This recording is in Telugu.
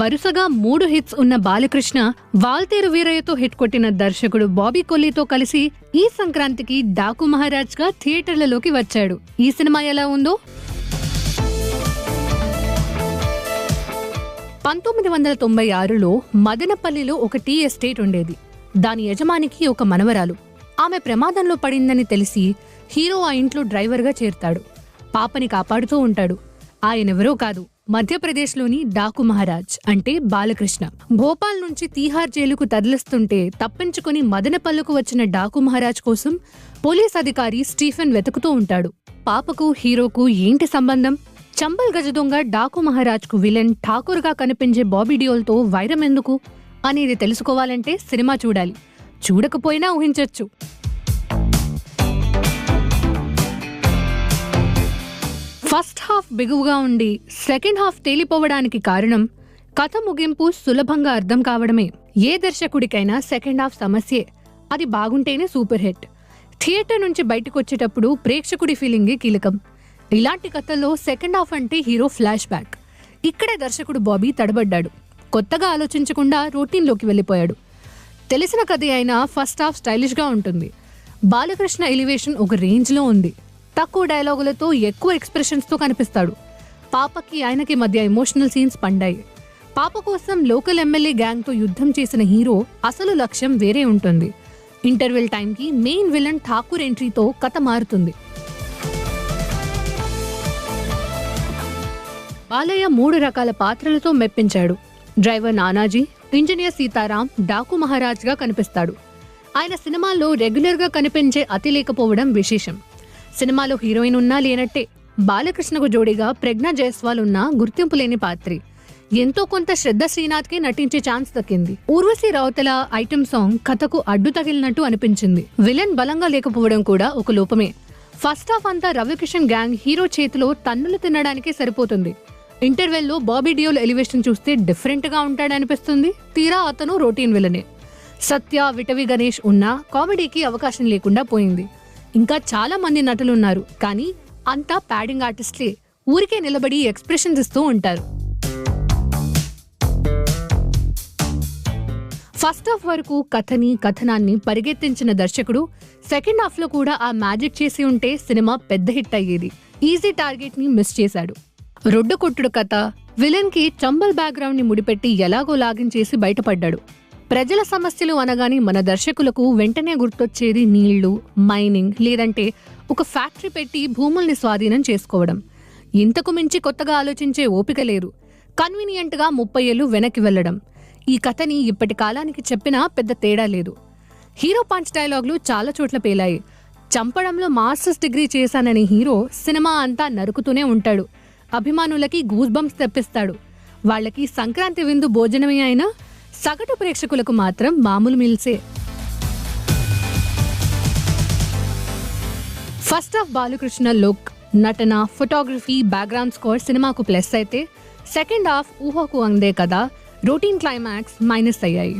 వరుసగా మూడు హిట్స్ ఉన్న బాలకృష్ణ వాల్తేరు వీరయ్యతో హిట్ కొట్టిన దర్శకుడు బాబీ కొల్లీతో కలిసి ఈ సంక్రాంతికి డాకు మహారాజ్గా థియేటర్లలోకి వచ్చాడు. ఈ సినిమా ఎలా ఉందో? పంతొమ్మిది వందల తొంభై ఆరులో మదనపల్లిలో ఒక టీ ఎస్టేట్ ఉండేది. దాని యజమానికి ఒక మనవరాలు. ఆమె ప్రమాదంలో పడిందని తెలిసి హీరో ఆ ఇంట్లో డ్రైవర్గా చేరుతాడు. పాపని కాపాడుతూ ఉంటాడు. ఆయనెవరో కాదు. మధ్యప్రదేశ్లోని డాకు మహారాజ్ అంటే బాలకృష్ణ. భోపాల్ నుంచి తీహార్ జైలుకు తరలిస్తుంటే తప్పించుకుని మదనపల్లుకు వచ్చిన డాకు మహారాజ్ కోసం పోలీస్ అధికారి స్టీఫెన్ వెతుకుతూ ఉంటాడు. పాపకు హీరోకు ఏంటి సంబంధం? చంబల్ గజ దొంగ డాకు మహారాజ్కు విలన్ ఠాకూర్గా కనిపించే బాబీ డియోల్తో వైరం ఎందుకు? అనేది తెలుసుకోవాలంటే సినిమా చూడాలి. చూడకపోయినా ఊహించొచ్చు. ఫస్ట్ హాఫ్ బిగువుగా ఉండి సెకండ్ హాఫ్ తేలిపోవడానికి కారణం కథ ముగింపు సులభంగా అర్థం కావడమే. ఏ దర్శకుడికైనా సెకండ్ హాఫ్ సమస్యే. అది బాగుంటేనే సూపర్ హిట్. థియేటర్ నుంచి బయటకు వచ్చేటప్పుడు ప్రేక్షకుడి ఫీలింగే కీలకం. ఇలాంటి కథల్లో సెకండ్ హాఫ్ అంటే హీరో ఫ్లాష్ బ్యాక్. ఇక్కడే దర్శకుడు బాబీ తడబడ్డాడు. కొత్తగా ఆలోచించకుండా రొటీన్లోకి వెళ్ళిపోయాడు. తెలిసిన కథ అయినా ఫస్ట్ హాఫ్ స్టైలిష్గా ఉంటుంది. బాలకృష్ణ ఎలివేషన్ ఒక రేంజ్లో ఉంది. తక్కువ డైలాగులతో ఎక్కువ ఎక్స్ప్రెషన్స్తో కనిపిస్తాడు. పాపకి ఆయనకి మధ్య ఎమోషనల్ సీన్స్ పండాయి. పాప కోసం లోకల్ ఎమ్మెల్యే గ్యాంగ్తో యుద్ధం చేసిన హీరో అసలు లక్ష్యం వేరే ఉంటుంది. ఇంటర్వెల్ టైంకి మెయిన్ విలన్ ఠాకూర్ ఎంట్రీతో కథ మారుతుంది. బాలయ్య మూడు రకాల పాత్రలతో మెప్పించాడు. డ్రైవర్ నానాజీ ఇంజనీర్ సీతారాం డాకు మహారాజ్గా కనిపిస్తాడు. ఆయన సినిమాల్లో రెగ్యులర్గా కనిపించే అతి లేకపోవడం విశేషం. సినిమాలో హీరోయిన్ ఉన్నా లేనట్టే బాలకృష్ణకు జోడీగా ప్రజ్ఞా జయస్వాల్ ఉన్న గుర్తింపు లేని పాత్రి. ఎంతో కొంత శ్రద్ధ శ్రీనాథ్కి నటించే ఛాన్స్ దక్కింది. ఊర్వశి రావుతల ఐటమ్ సాంగ్ కథకు అడ్డు తగిలినట్టు అనిపించింది. విలన్ బలంగా లేకపోవడం కూడా ఒక లోపమే. ఫస్ట్ హాఫ్ అంతా రవికిషన్ గ్యాంగ్ హీరో చేతిలో తన్నులు తినడానికే సరిపోతుంది. ఇంటర్వెల్లో బాబీ డియోల్ ఎలివేషన్ చూస్తే డిఫరెంట్గా ఉంటాడనిపిస్తుంది. తీరా అతను రొటీన్ విలనే. సత్య విటవి గణేష్ ఉన్నా కామెడీకి అవకాశం లేకుండా పోయింది. ఇంకా చాలా మంది నటులు ఉన్నారు. కానీ అంతా ప్యాడింగ్ ఆర్టిస్ట్లే. ఊరికే నిలబడి ఎక్స్ప్రెషన్స్ ఇస్తూ ఉంటారు. ఫస్ట్ హాఫ్ వరకు కథని కథనాన్ని పరిగెత్తించిన దర్శకుడు సెకండ్ హాఫ్లో కూడా ఆ మ్యాజిక్ చేసి ఉంటే సినిమా పెద్ద హిట్ అయ్యేది. ఈజీ టార్గెట్ని మిస్ చేశాడు. రొడ్డు కొట్టుడు కథ విలన్కి చంబల్ బ్యాక్గ్రౌండ్ని ముడిపెట్టి ఎలాగో లాగిన్ చేసి బయటపడ్డాడు. ప్రజల సమస్యలు అనగానే మన దర్శకులకు వెంటనే గుర్తొచ్చేది నీళ్ళు మైనింగ్ లేదంటే ఒక ఫ్యాక్టరీ పెట్టి భూముల్ని స్వాధీనం చేసుకోవడం. ఇంతకు మించి కొత్తగా ఆలోచించే ఓపిక లేరు. కన్వీనియంట్గా ముప్పై ఏళ్ళు వెనక్కి వెళ్ళడం. ఈ కథని ఇప్పటి కాలానికి చెప్పినా పెద్ద తేడా లేదు. హీరో పంచ్ డైలాగులు చాలా చోట్ల పేలాయి. చంపడంలో మాస్టర్స్ డిగ్రీ చేశానని హీరో సినిమా అంతా నరుకుతూనే ఉంటాడు. అభిమానులకి గూస్ బంప్స్ తెప్పిస్తాడు. వాళ్ళకి సంక్రాంతి విందు భోజనమే అయినా సగటు ప్రేక్షకులకు మాత్రం మామూలు మిల్సే. ఫస్ట్ ఆఫ్ బాలకృష్ణ లుక్ నటన ఫోటోగ్రఫీ బ్యాక్గ్రౌండ్ స్కోర్ సినిమాకు ప్లస్ అయితే సెకండ్ హాఫ్ ఊహకు అందే కదా రొటీన్ క్లైమాక్స్ మైనస్ అయ్యాయి.